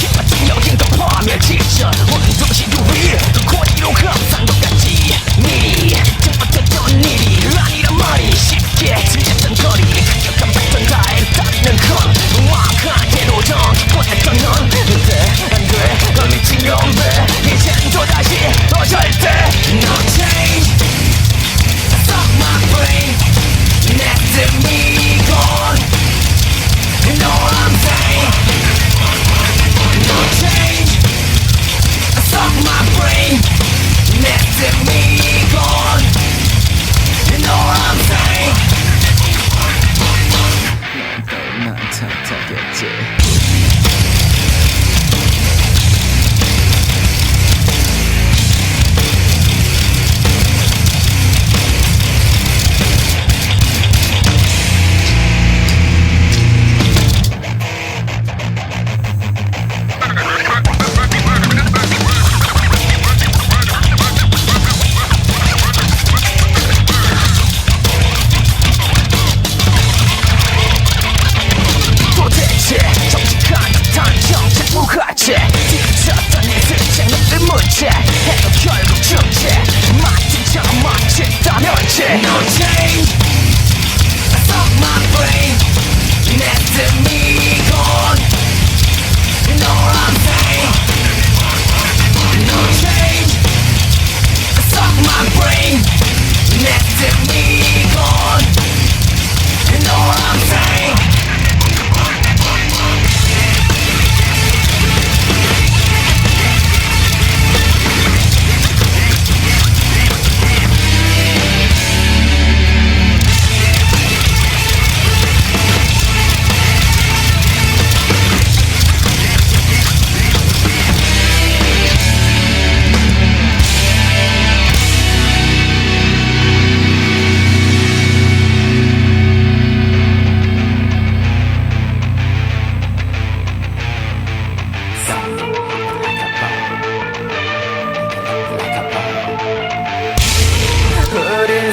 Keep my team, 있었던 예술 장면들 문제 해도 결국 중재 마치 저 멋지던 현재 No change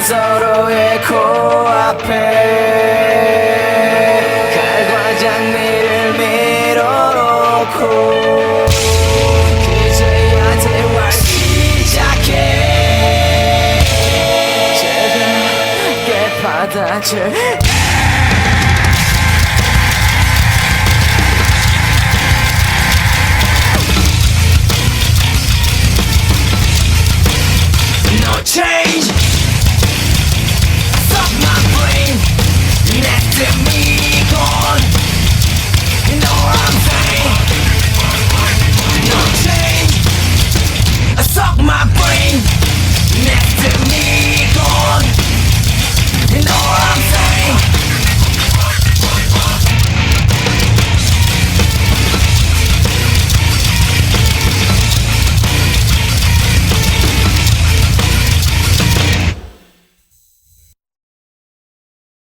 서로의 코앞에 갈과장미를 밀어놓고 그제야 대화 시작해. 차갑게 받아줄 change.